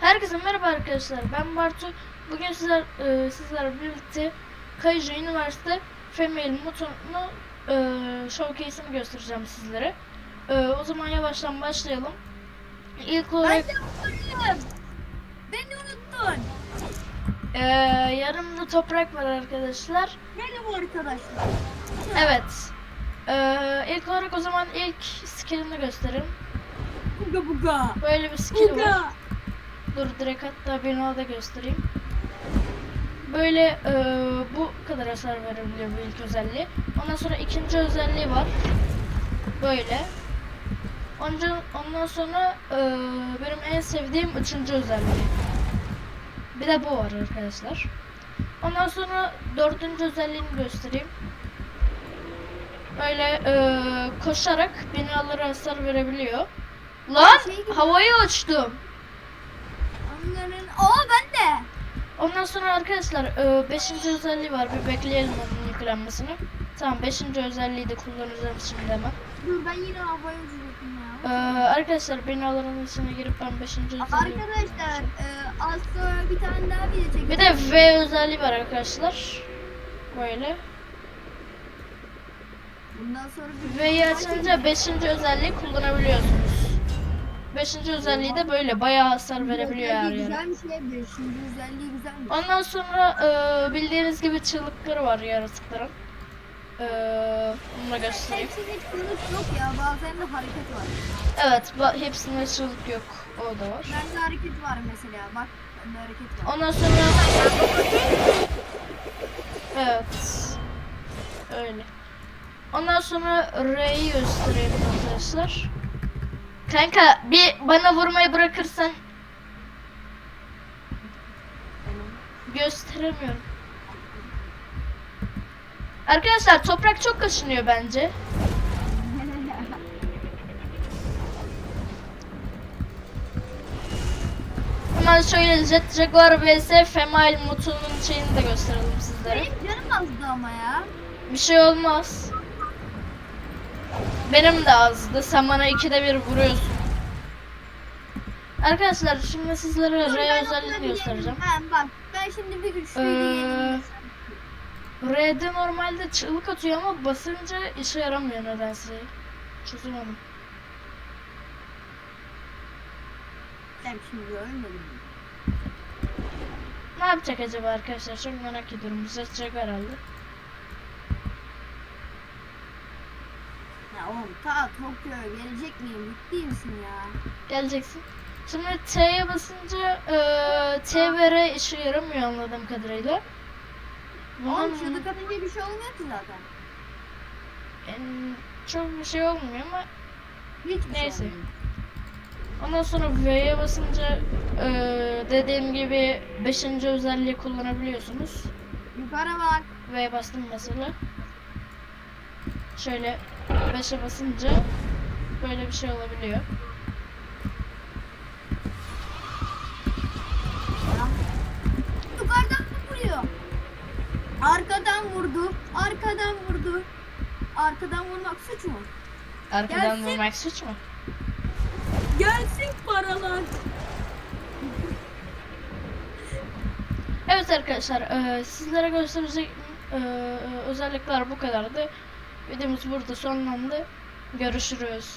Herkese merhaba arkadaşlar. Ben Bartu. Bugün sizler e, sizlerle birlikte Kaiju Üniversite Female Motorunu e, showcase'ini göstereceğim sizlere. E, o zaman yavaştan başlayalım. İlk olarak Ben. Beni unuttun. e, yarımda toprak var arkadaşlar. Benim arkadaşlar. Evet. E, ilk olarak o zaman ilk skillini göstereyim. Buga buga. Böyle bir skill var. Dur direkt hatta birini da göstereyim. Böyle e, bu kadar hasar verebiliyor bu ilk özelliği. Ondan sonra ikinci özelliği var. Böyle. Onca, ondan sonra e, benim en sevdiğim üçüncü özelliği. Bir de bu var arkadaşlar. Ondan sonra dördüncü özelliğini göstereyim. Böyle e, koşarak binalara hasar verebiliyor. Lan Şey gibi. havaya uçtum. Aa ben de. Ondan sonra arkadaşlar 5. özelliği var. Bir bekleyelim onun yüklenmesini. Tamam 5. özelliği de kullanacağım şimdi hemen. Dur ben yine havaya Ee, ya. arkadaşlar binaların içine girip ben 5. özelliği Arkadaşlar e, az sonra bir tane daha video çekeceğim. Bir de V özelliği var arkadaşlar. Böyle. Bundan sonra V'yi açınca 5. özelliği kullanabiliyorsunuz. 5. özelliği de böyle bayağı hasar verebiliyor her yere. Güzelmiş ya. Beşinci özelliği güzelmiş. Ondan sonra e, bildiğiniz gibi çığlıkları var yaratıkların. E, bunu da göstereyim. Hepsinde kılıç yok ya. Bazen de hareket var. Evet, hepsinde çığlık yok. O da var. Bende hareket var mesela. Bak bende hareket var. Ondan sonra Evet. Öyle. Ondan sonra R'yi göstereyim arkadaşlar. Kanka bir bana vurmayı bırakırsan gösteremiyorum. Arkadaşlar toprak çok kaşınıyor bence. Hemen şöyle Jet Jaguar vs Female Mutu'nun şeyini de gösterelim sizlere. Benim canım azdı ama ya. Bir şey olmaz. Benim de azdı. Sen bana ikide bir vuruyorsun. Arkadaşlar şimdi sizlere Dur, R ben özelliğini göstereceğim. Ben bak ben şimdi bir güçlüyü Ee. R'de normalde çığlık atıyor ama basınca işe yaramıyor nedense. Çözemedim. Sen şimdi ölmedin. Ne yapacak acaba arkadaşlar? Çok merak ediyorum. Jaguar herhalde. Ya oğlum ta Tokyo'ya gelecek miyim? Ciddi misin ya? Geleceksin. Şimdi T'ye basınca eee T ve R işe yaramıyor anladığım kadarıyla. Oğlum Bunun- çığlık atınca bir şey olmuyor ki zaten. Yani çok bir şey olmuyor ama Hiçbir Neyse. şey ondan sonra V'ye basınca eee, dediğim gibi 5. özelliği kullanabiliyorsunuz. Yukarı bak. V'ye bastım mesela. Şöyle 5'e basınca böyle bir şey olabiliyor. Yukarıdan vuruyor. Arkadan vurdu. Arkadan vurdu. Arkadan vurmak suç mu? Arkadan Gelsin. vurmak suç mu? Gelsin paralar. Evet arkadaşlar eee, sizlere gösterecek eee, özellikler bu kadardı. Videomuz burada sonlandı. Görüşürüz.